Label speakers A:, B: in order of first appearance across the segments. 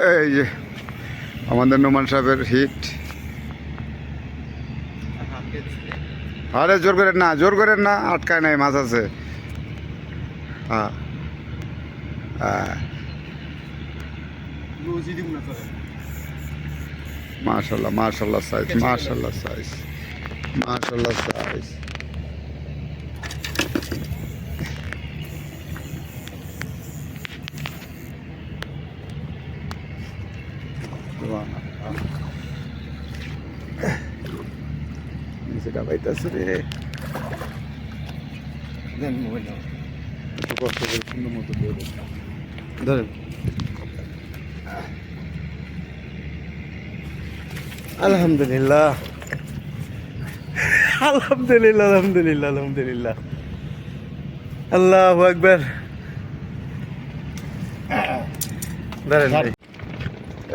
A: এই যে, আমাদের নোমান সাহেবের হিট আরে, জোর করেন না, জোর করেন না, আটকায় নাই, মাছ আছে। হ্যাঁ। হ্যাঁ। মাশাল্লাহ মাশাল্লাহ সাইজ মাশাল্লাহ সাইজ মাশাল্লাহ সাইজ সেটা পাইতেছে রে। একটু কষ্ট করে সুন্দর মতো ধরেন।
B: আলহামদুলিল্লাহ। আলহামদুলিল্লাহ আলহামদুলিল্লাহ আলহামদুলিল্লাহ। আল্লাহ ভাই।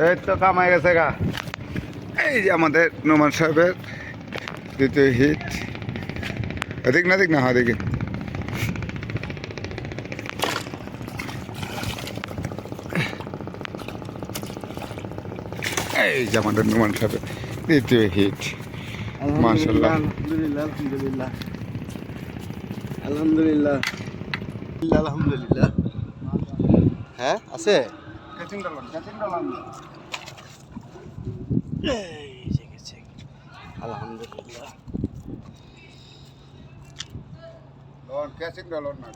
A: এই তো কামাই গেছে গা। এই যে আমাদের নোমান সাহেবের দ্বিতীয় হিট এদিক না দিক না হয় দেখি এই যে আমাদের নোমান সাহেবের দ্বিতীয় হিট মাশাআল্লাহ।
B: আলহামদুলিল্লাহ আলহামদুলিল্লাহ আলহামদুলিল্লাহ আলহামদুলিল্লাহ হ্যাঁ আছে এই যে গেছে। আলহামদুলিল্লাহ
A: ক্যাচিং ডলার না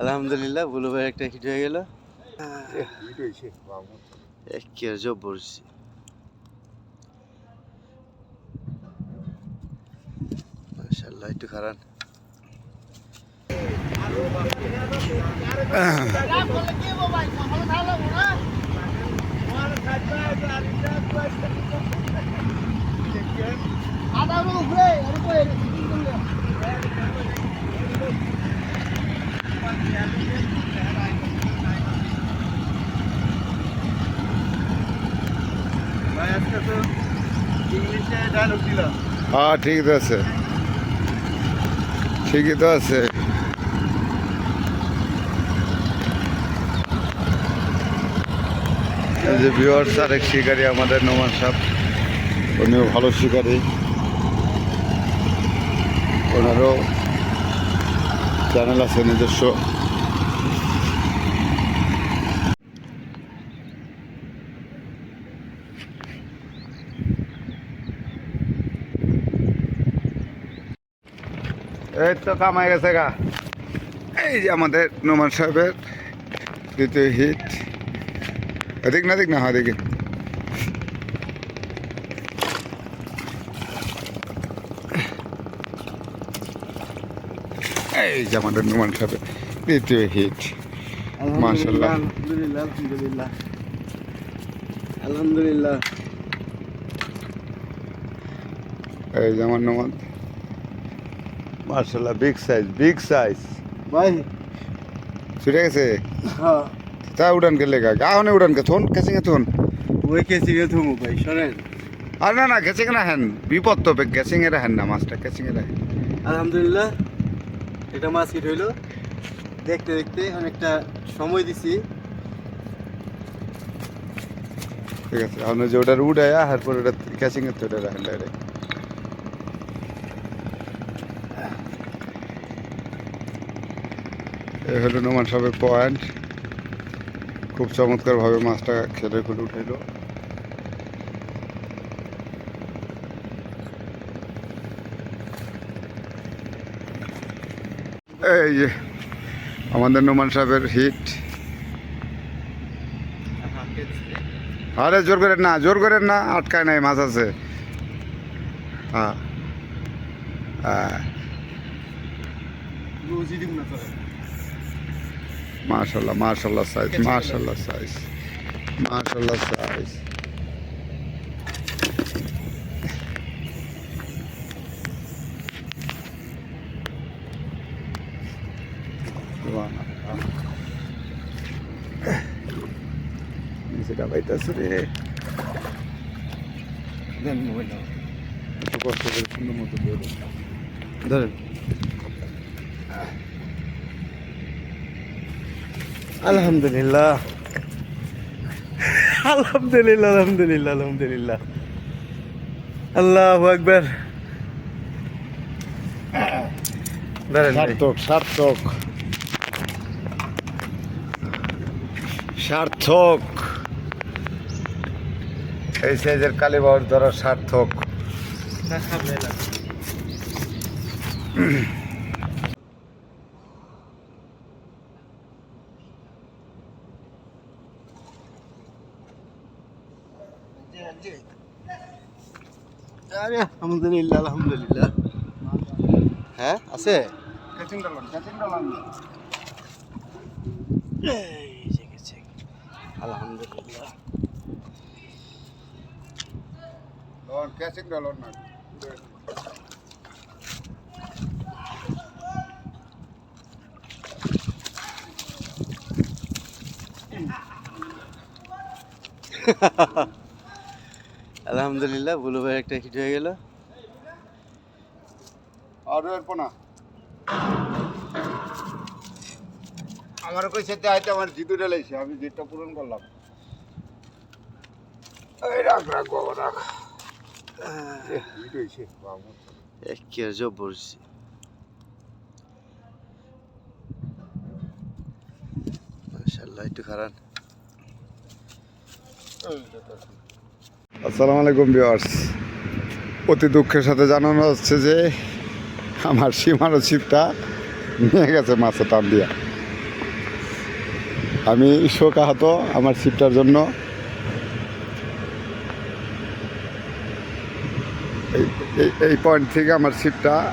B: আলহামদুলিল্লাহ বুলু ভাই একটা হিট হয়ে গেল কি আর জবরছি মাশাআল্লাহ একটু খারাপ ভাই আজকে তো ইংলিশে ডায়লগ দিলাম।
A: হ্যাঁ ঠিক আছে। ঠিকই তো আছে। যে ভিওয়ার্স আরেক শিকারি আমাদের নোমান সাহেব উনিও ভালো শিকারি। ওনারও চ্যানেল আছে নিজস্ব। এই তো কামাই গেছে গা। এই যে আমাদের নোমান সাহেবের দ্বিতীয় হিট এদিক না দিক না হয় দেখি এই যে আমাদের নোমান সাহেবের দ্বিতীয় হিট।
B: আলহামদুলিল্লাহ আলহামদুলিল্লাহ। আলহামদুলিল্লাহ।
A: এই যে আমার নোমান। মার্শাল্লাহ বিগ সাইজ বিগ সাইজ
B: ভাই।
A: ছুটে গেছে?
B: হ্যাঁ।
A: তা উড়ান কে লেগা গাহনে উড়ান কে থন কেসে গে থন।
B: ওই কেসি গে থমু ভাই সরেন।
A: আর না না গেছে না হেন বিপদ তো গেছিং এর হেন না মাছটা গেছিং এর
B: আলহামদুলিল্লাহ এটা মাছ হিট হইল দেখতে দেখতে অনেকটা সময় দিছি।
A: ঠিক আছে আমরা যে ওটার উড়ে আর পর ওটা ক্যাচিং এর তো ওটা রাখেন এই হলো নোমান সাহেবের পয়েন্ট খুব চমৎকারভাবে মাছটা খেলে খুলে উঠাইলো এই যে আমাদের নোমান সাহেবের হিট আরে, জোর করেন না, জোর করেন না, আটকায় নাই, মাছ আছে। হ্যাঁ। হ্যাঁ। মাশাল্লাহ মাশাল্লাহ সাইজ মাশাল্লাহ সাইজ মাশাল্লাহ সাইজ সেটা পাইতেছে রে। কষ্ট করে সুন্দর মতো
B: ধরেন। আলহামদুলিল্লাহ। আলহামদুলিল্লাহ আলহামদুলিল্লাহ আলহামদুলিল্লাহ। আল্লাহ আকবর। ধরেন
A: সার্থক সার্থক। সার্থক। এই সাইজের কালীবাউর ধরা সার্থক।
B: আলহামদুলিল্লাহ আলহামদুলিল্লাহ হ্যাঁ আছে। আলহামদুলিল্লাহ
A: না
B: আলহামদুলিল্লাহ বুলু ভাই একটা হিট হয়ে গেল।
A: আর এরপো না। আমার কইছে আমার জিতু ঢেলাইছে আমি জিতটা পূরণ করলাম। এই রাখ রাখ বাবা রাখ হিট হয়েছে বাবা
B: কি আর মাশাআল্লাহ একটু খারাপ
A: আসসালামু আলাইকুম ভিউয়ার্স। অতি দুঃখের সাথে জানানো হচ্ছে যে আমার সীমানো ছিপটা নিয়ে গেছে মাছের টান দিয়া। আমি শোকাহত আমার ছিপটার জন্য। এই- পয়েন্ট থেকে আমার ছিপটা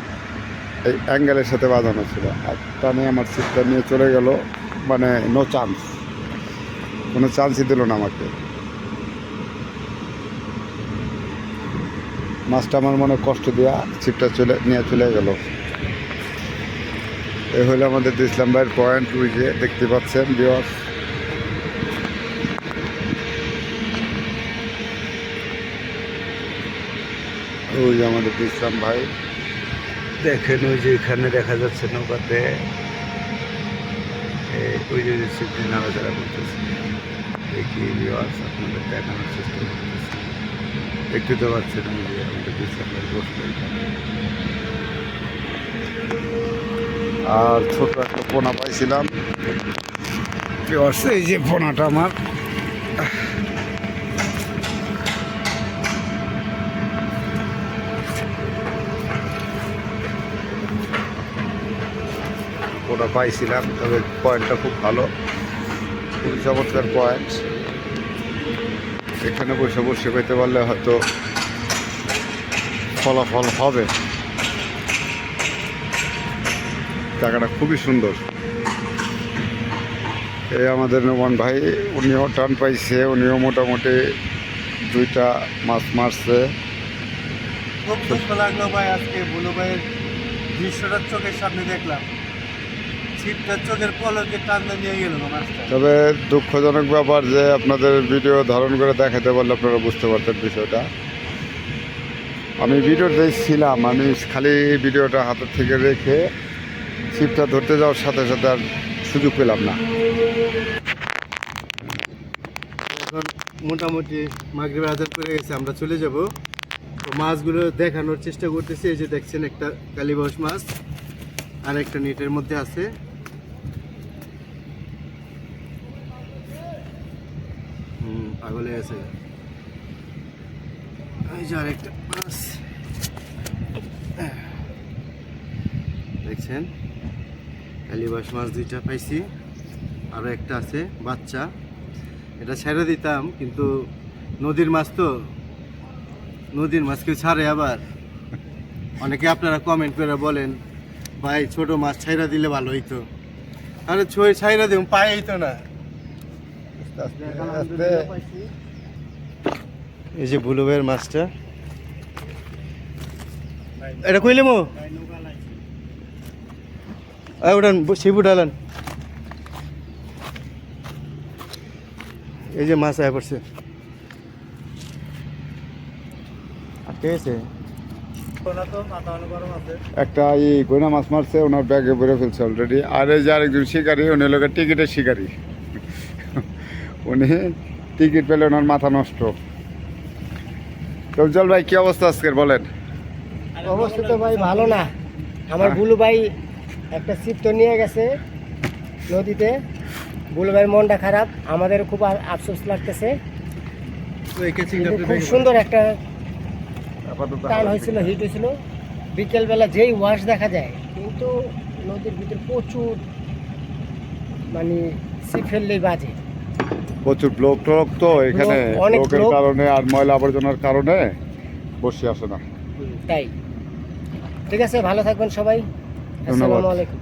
A: এই অ্যাঙ্গেলের সাথে বাঁধানো ছিল। আর টানে আমার ছিপটা নিয়ে চলে গেল মানে নো চান্স কোনো চান্সই দিল না আমাকে। মাছটা আমার মনে কষ্ট দেওয়া ছিপটা চলে নিয়ে চলে গেল। এই হলো আমাদের ইসলাম ভাইয়ের পয়েন্ট যে দেখতে পাচ্ছেন বিয়স ওই যে আমাদের ইসলাম ভাই। দেখেন, ওই যে এখানে দেখা যাচ্ছে নৌকাতে ওই যে ছিপটি নাড়াচাড়া করতেছে। দেখি বিওয়াস আপনাদের দেখানোর চেষ্টা করতেছি। দেখতে তো পাচ্ছেন আর ছোট একটা পোনা পাইছিলাম। এই যে পোনাটা আমার। পোনা পাইছিলাম তবে পয়েন্টটা খুব ভালো। খুবই চমৎকার পয়েন্ট এখানে বসে বসে পেতে পারলে হয়তো ফলাফল হবে। জায়গাটা খুবই সুন্দর। এই আমাদের নোমান ভাই, উনিও টান পাইছে, উনিও মোটামুটি দুইটা মাছ মারছে।
B: খুব দুঃখ লাগল ভাই, আজকে বুলু ভাইয়ের দৃশ্যটা চোখের সামনে দেখলাম। ছিপটা চোখের পলকে টান্দা নিয়ে গেল মাছটা।
A: তবে দুঃখজনক ব্যাপার যে আপনাদের ভিডিও ধারণ করে দেখাতে পারলে আপনারা বুঝতে পারতেন বিষয়টা। আমি ভিডিওতেই ছিলাম আমি খালি ভিডিওটা হাতের থেকে রেখে ছিপটা ধরতে যাওয়ার সাথে সাথে আর সুযোগ পেলাম না।
B: এখন মোটামুটি মাগরিব আজান করে গেছে আমরা চলে যাব। তো মাছগুলো দেখানোর চেষ্টা করতেছি এই যে দেখছেন একটা কালীবাস মাছ আর একটা নেটের মধ্যে আছে। পাগল গেছে এই যে আরেকটা মাছ। দেখছেন? কালীবাস মাছ দুইটা পাইছি। আরও একটা আছে, বাচ্চা। এটা ছেড়ে দিতাম, কিন্তু নদীর মাছ তো। নদীর মাছ কেউ ছাড়ে আবার। অনেকে আপনারা কমেন্ট করে বলেন, ভাই, ছোট মাছ ছাইরা দিলে ভালো হইতো। আরে ছই ছাইরা দেব পাই হইতো না। এই যে বুলুবের মাছটা। এটা কইলে মো উঠান শিব উঠালেন। এই যে মাছ আয় পড়ছে।
A: একটা ই গোনা মাছ মারছে, ওনার ব্যাগে ভরে ফেলছে অলরেডি আর এই যে আরেকজন শিকারি, উনি লোকের টিকিটের শিকারি। উনি টিকিট পেলে ওনার মাথা নষ্ট। রফজল ভাই কি অবস্থা আজকের বলেন?
C: অবস্থা তো ভাই ভালো না। আমার
A: হ্যাঁ।
C: বুলু ভাই একটা ছিপ তো নিয়ে গেছে নদীতে। বুলু ভাইয়ের মনটা খারাপ আমাদের খুব আফসোস লাগতেছে। খুব সুন্দর একটা টান হয়েছিল হিট হয়েছিল। বিকেলবেলা যেই ওয়াশ দেখা যায় কিন্তু নদীর ভিতরে প্রচুর মানে ছিপ ফেললেই বাজে।
A: প্রচুর ব্লক টক তো এখানে
C: ব্লকের
A: লোকের কারণে আর ময়লা আবর্জনার কারণে বসে আসে না।
C: তাই। ঠিক আছে ভালো থাকবেন সবাই। আসসালামু আলাইকুম।